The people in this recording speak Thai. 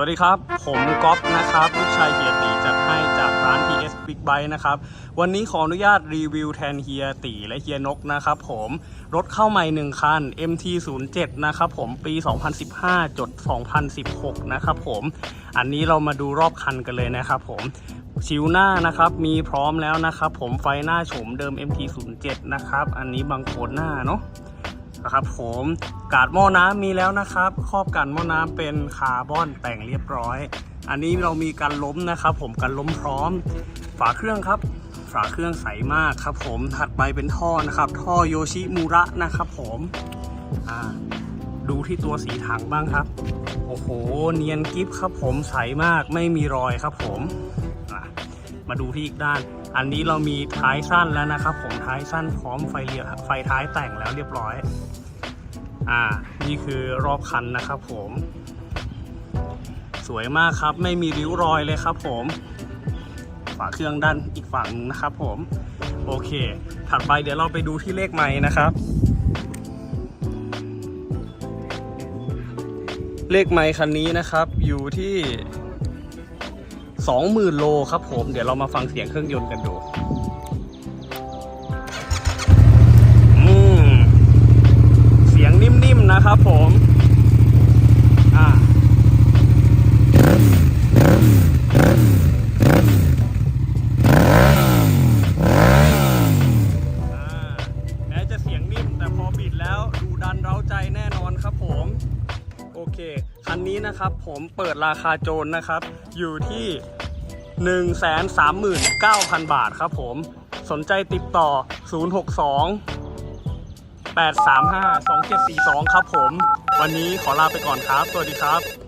วัสดีครับ ผมก๊อฟนะครับ ลูกชายเฮียตีจัดให้จากร้าน TS Big Bike นะครับ วันนี้ขออนุญาตรีวิวแทนเฮียตีและเฮียนกนะครับผม รถเข้าใหม่หนึ่งคัน MT07 นะครับผมปี 2015จด2016 นะครับผม อันนี้เรามาดูรอบคันกันเลยนะครับผมชิวหน้านะครับมีพร้อมแล้วนะครับผมไฟหน้าโฉมเดิม MT07 นะครับ อันนี้บางโคนหน้าเนาะ นะครับผมกาดหม้อน้ำมีแล้วนะครับ ครอบกันหม้อน้ำเป็นคาร์บอนแต่งเรียบร้อย อันนี้เรามีการล้มนะครับ ผมการล้มพร้อม ฝาเครื่องครับ ฝาเครื่องใสมากครับ ผมถัดไปเป็นท่อนะครับ ท่อโยชิมูระนะครับ ผมดูที่ตัวสีถังบ้างครับ โอ้โห เนียนกิฟครับ ผมใสมากไม่มีรอยครับผม มาดูที่อีกด้าน อันนี้เรามีท้ายสั้นแล้วนะครับผมท้ายสั้นพร้อมไฟเลี้ยวไฟท้ายแต่งแล้วเรียบร้อย อ่า นี่คือรอบคันนะครับผม สวยมากครับไม่มีริ้วรอยเลยครับผมฝาเครื่องด้านอีกฝั่งหนึงนะครับผม โอเค ถัดไปเดี๋ยวเราไปดูที่เลขไม้นะครับ เลขไม้คันนี้นะครับอยู่ที่ 20,000 โลครับผม เดี๋ยวเรามาฟังเสียงเครื่องยนต์กันดูอืมเสียงนิ่มๆนะครับผมอ่าอ่าแม้จะเสียงนิ่มแต่พอบิดแล้วดูดันเร้าใจแน่นอนครับผม โอเค คันนี้นะครับผมเปิดราคาโจรนะครับ อยู่ที่ 139,000 บาทครับผมสนใจติดต่อ 062 835 2742 ครับผม วันนี้ขอลาไปก่อนครับ สวัสดีครับ